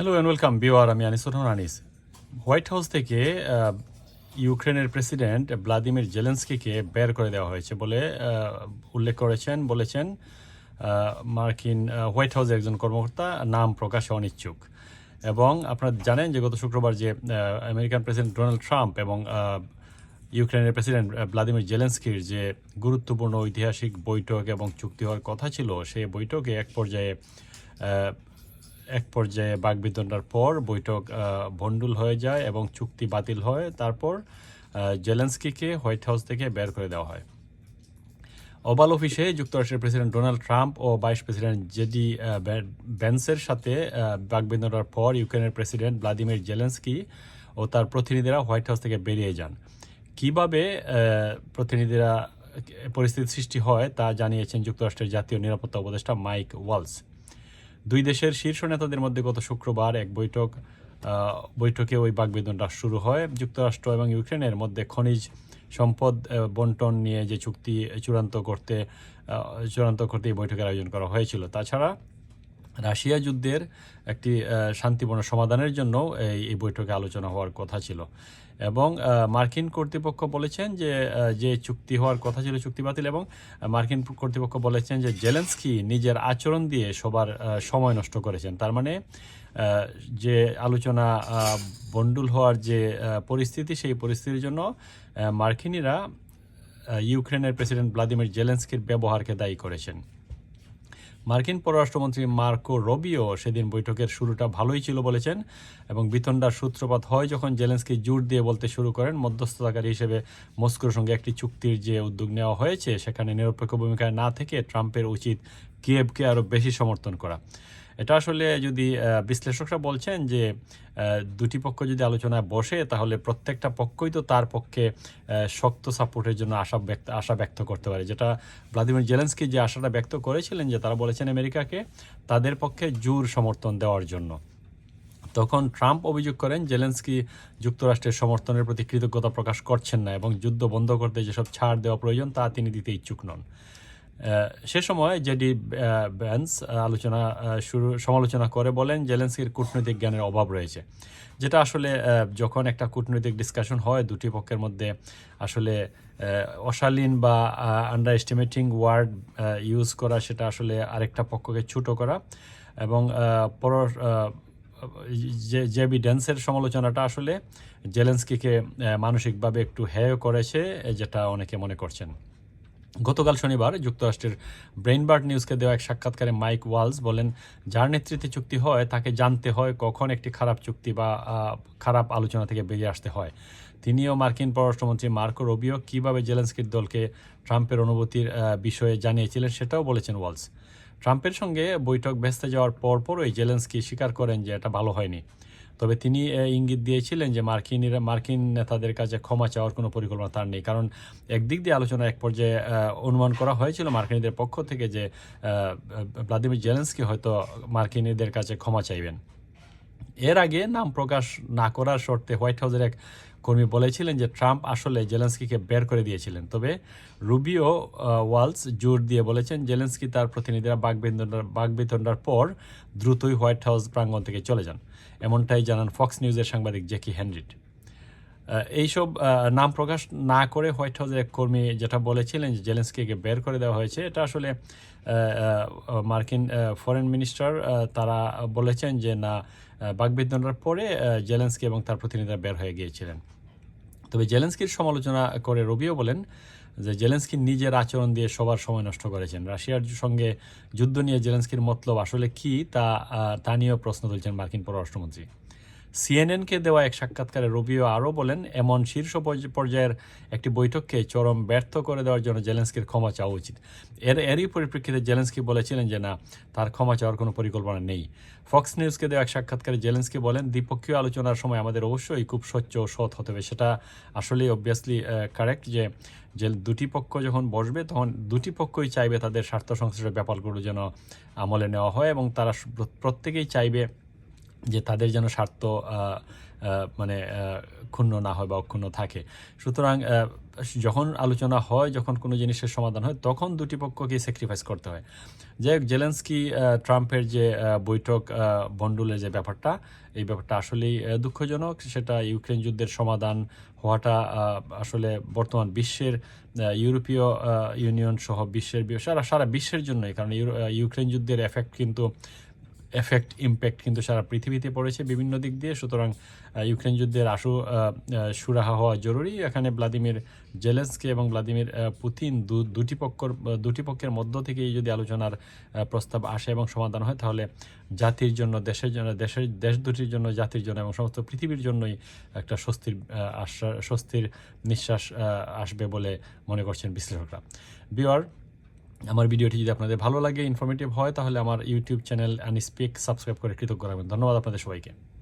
Hello and welcome beware আমি Anisur Rahman, Anis. White House থেকে ইউক্রেনের প্রেসিডেন্ট ভ্লাদিমির জেলেন্সকিকে বের করে দেওয়া হয়েছে বলে উল্লেখ করেছেন, বলেছেন মার্কিন হোয়াইট হাউসের একজন কর্মকর্তা, নাম প্রকাশে অনিচ্ছুক। এবং আপনারা জানেন যে গত শুক্রবার যে আমেরিকান প্রেসিডেন্ট ডোনাল্ড ট্রাম্প এবং ইউক্রেনের প্রেসিডেন্ট ভ্লাদিমির জেলেন্সকির যে গুরুত্বপূর্ণ ঐতিহাসিক বৈঠক এবং চুক্তি হওয়ার কথা ছিল সেই বৈঠকে এক পর্যায়ে এক পর্যায়ে বাগবিতণ্ডার পর বৈঠক ভণ্ডুল হয়ে যায় এবং চুক্তি বাতিল হয়। তারপর জেলেন্সকিকে হোয়াইট হাউস থেকে বের করে দেওয়া হয়। ওভাল অফিসে যুক্তরাষ্ট্রের প্রেসিডেন্ট ডোনাল্ড ট্রাম্প ও ভাইস প্রেসিডেন্ট জেডি আহ, ব্যান- সাথে বাগবিতণ্ডার পর ইউক্রেনের প্রেসিডেন্ট ভ্লাদিমির জেলেন্সকি ও তার প্রতিনিধিরা হোয়াইট হাউস থেকে বেরিয়ে যান। কীভাবে প্রতিনিধিরা পরিস্থিতি সৃষ্টি হয় তা জানিয়েছেন যুক্তরাষ্ট্রের জাতীয় নিরাপত্তা উপদেষ্টা মাইক ওয়ালস। দুই দেশের শীর্ষ নেতাদের মধ্যে গত শুক্রবার এক বৈঠক বৈঠকে ওই বাকবেদনটা শুরু হয়। যুক্তরাষ্ট্র এবং ইউক্রেনের মধ্যে খনিজ সম্পদ বন্টন নিয়ে যে চুক্তি, চূড়ান্ত করতে চূড়ান্ত করতে এই বৈঠকের আয়োজন করা হয়েছিল। তাছাড়া রাশিয়া যুদ্ধের একটি শান্তিপূর্ণ সমাধানের জন্য এই বৈঠকে আলোচনা হওয়ার কথা ছিল। এবং মার্কিন কর্তৃপক্ষ বলেছেন যে যে চুক্তি হওয়ার কথা ছিল চুক্তি বাতিল এবং মার্কিন কর্তৃপক্ষ বলেছেন যে জেলেন্সকি নিজের আচরণ দিয়ে সবার সময় নষ্ট করেছেন। তার মানে যে আলোচনা বন্ডুল হওয়ার যে পরিস্থিতি, সেই পরিস্থিতির জন্য মার্কিনিরা ইউক্রেনের প্রেসিডেন্ট ভ্লাদিমির জেলেন্সকির ব্যবহারকে দায়ী করেছেন। মার্কিন পররাষ্ট্রমন্ত্রী মার্কো রবিও সেদিন বৈঠকের শুরুটা ভালোই ছিল বলেছেন এবং বিতণ্ডার সূত্রপাত হয় যখন জেলেন্সকি জোর দিয়ে বলতে শুরু করেন। মধ্যস্থতাকারী হিসেবে মস্কোর সঙ্গে একটি চুক্তির যে উদ্যোগ নেওয়া হয়েছে, সেখানে নিরপেক্ষ ভূমিকায় না থেকে ট্রাম্পের উচিত কিয়েভকে আরও বেশি সমর্থন করা। এটা আসলে যদি বিশ্লেষকরা বলছেন যে দুটি পক্ষ যদি আলোচনায় বসে, তাহলে প্রত্যেকটা পক্ষই তো তার পক্ষে শক্ত সাপোর্টের জন্য আশা ব্যক্ত আশা ব্যক্ত করতে পারে। যেটা ভ্লাদিমির জেলেন্সকি যে আশাটা ব্যক্ত করেছিলেন যে তারা বলেছেন আমেরিকাকে, তাদের পক্ষে জোর সমর্থন দেওয়ার জন্য। তখন ট্রাম্প অভিযোগ করেন, জেলেন্সকি যুক্তরাষ্ট্রের সমর্থনের প্রতি কৃতজ্ঞতা প্রকাশ করছেন না এবং যুদ্ধ বন্ধ করতে যেসব ছাড় দেওয়া প্রয়োজন, তা তিনি দিতে ইচ্ছুক নন। সে সময় জেডি ব্যান্স আলোচনা শুরু, সমালোচনা করে বলেন জেলেন্সকির কূটনৈতিক জ্ঞানের অভাব রয়েছে। যেটা আসলে যখন একটা কূটনৈতিক ডিসকাশন হয়, দুটি পক্ষের মধ্যে আসলে অশালীন বা আন্ডার এস্টিমেটিং ওয়ার্ড ইউজ করা, সেটা আসলে আরেকটা পক্ষকে ছুটো করা এবং পর যে যে ড্যান্সের সমালোচনাটা আসলে জেলেন্সকিকে মানসিকভাবে একটু হেয় করেছে, যেটা অনেকে মনে করছেন। গতকাল শনিবার যুক্তরাষ্ট্রের ব্রেইনবার্ড নিউজকে দেওয়া এক সাক্ষাৎকারে মাইক ওয়ালস বলেন, যার নেতৃত্বে চুক্তি হয়, তাকে জানতে হয় কখন একটি খারাপ চুক্তি বা খারাপ আলোচনা থেকে বেরিয়ে আসতে হয়। তিনিও মার্কিন পররাষ্ট্রমন্ত্রী মার্কো রবিও কীভাবে জেলেন্সকির দলকে ট্রাম্পের অনুভূতির বিষয়ে জানিয়েছিলেন সেটাও বলেছেন ওয়ালস। ট্রাম্পের সঙ্গে বৈঠক ভেস্তে যাওয়ার পরপরই জেলেন্সকি স্বীকার করেন যে এটা ভালো হয়নি। তবে তিনি ইঙ্গিত দিয়েছিলেন যে মার্কিনিরা, মার্কিন নেতাদের কাছে ক্ষমা চাওয়ার কোনো পরিকল্পনা তার নেই। কারণ একদিক দিয়ে আলোচনা এক পর্যায়ে অনুমান করা হয়েছিল মার্কিনীদের পক্ষ থেকে যে ভ্লাদিমির জেলেন্সকি হয়তো মার্কিনীদের কাছে ক্ষমা চাইবেন। এর আগে নাম প্রকাশ না করার শর্তে হোয়াইট হাউসের এক কর্মী বলেছিলেন যে ট্রাম্প আসলে জেলেন্সকিকে বের করে দিয়েছিলেন। তবে রুবিও ওয়ালস জোর দিয়ে বলেছেন জেলেন্সকি তার প্রতিনিধিরা বাগবিতণ্ডার বাগবিতণ্ডার পর দ্রুতই হোয়াইট হাউস প্রাঙ্গণ থেকে চলে যান। এমনটাই জানান ফক্স নিউজের সাংবাদিক জেকি হেনরিট এইসব নাম প্রকাশ না করে হোয়াইট হাউসের এক কর্মী যেটা বলেছিলেন যে জেলেন্সকিকে বের করে দেওয়া হয়েছে এটা আসলে মার্কিন ফরেন মিনিস্টার তারা বলেছেন যে না আহ, পরে জেলেন্সকি এবং তার প্রতিনিধিরা বের হয়ে গিয়েছিলেন। তবে জেলেন্সকির সমালোচনা করে রবিও বলেন যে জেলেন্সকি নিজের আচরণ দিয়ে সবার সময় নষ্ট করেছেন। রাশিয়ার সঙ্গে যুদ্ধ নিয়ে জেলেন্সকির মতলব আসলে কি তা তা নিয়েও প্রশ্ন তুলছেন মার্কিন পররাষ্ট্রমন্ত্রী। সিএনএনকে দেওয়া এক সাক্ষাৎকারে রবিও আরও বলেন, এমন শীর্ষ পর্যায়ের একটি বৈঠককে চরম ব্যর্থ করে দেওয়ার জন্য জেলেন্সকির ক্ষমা চাওয়া উচিত। এর, এরই পরিপ্রেক্ষিতে জেলেন্সকি বলেছিলেন যে না, তার ক্ষমা চাওয়ার কোনো পরিকল্পনা নেই। ফক্স নিউজকে দেওয়া এক সাক্ষাৎকারে জেলেন্সকি বলেন, দ্বিপক্ষীয় আলোচনার সময় আমাদের অবশ্যই খুব স্বচ্ছ ও সৎ হতে হবে। সেটা আসলে অবভিয়াসলি কারেক্ট যে যে দুটি পক্ষ যখন বসবে, তখন দুটি পক্ষই চাইবে তাদের স্বার্থ সংশ্লিষ্ট ব্যাপারগুলো যেন আমলে নেওয়া হয় এবং তারা প্রত্যেকেই চাইবে যে তাদের যেন স্বার্থ মানে ক্ষুণ্ণ না হয় বা অক্ষুণ্ণ থাকে। সুতরাং যখন আলোচনা হয়, যখন কোনো জিনিসের সমাধান হয়, তখন দুটি পক্ষকে স্যাক্রিফাইস করতে হয়। যাই হোক জেলেন্সকি ট্রাম্পের যে বৈঠক বন্ডুলের যে ব্যাপারটা, এই ব্যাপারটা আসলেই দুঃখজনক। সেটা ইউক্রেন যুদ্ধের সমাধান হওয়াটা আসলে বর্তমান বিশ্বের ইউরোপীয় ইউনিয়ন সহ বিশ্বের, সারা সারা বিশ্বের জন্যই। কারণ ইউক্রেন যুদ্ধের এফেক্ট কিন্তু এফেক্ট ইম্প্যাক্ট কিন্তু সারা পৃথিবীতে পড়েছে বিভিন্ন দিক দিয়ে। সুতরাং ইউক্রেন যুদ্ধের আশু সুরাহা হওয়া জরুরি। এখানে ভ্লাদিমির জেলেন্সকি এবং ভ্লাদিমির পুতিন দুটি পক্ষর দুটি পক্ষের মধ্য থেকেই যদি আলোচনার প্রস্তাব আসে এবং সমাধান হয়, তাহলে জাতির জন্য, দেশের জন্য, দেশের, দেশ দুটির জন্য, জাতির জন্য এবং সমস্ত পৃথিবীর জন্যই একটা স্বস্তির আশ্বাস স্বস্তির নিঃশ্বাস আসবে বলে মনে করছেন বিশ্লেষকরা। বিওয়ার আমার ভিডিওটি যদি আপনাদের ভালো লাগে ইনফরমেটিভ হয়, তাহলে আমার YouTube channel and speak subscribe করে কৃতজ্ঞ রাখবেন। ধন্যবাদ আপনাদের সবাইকে।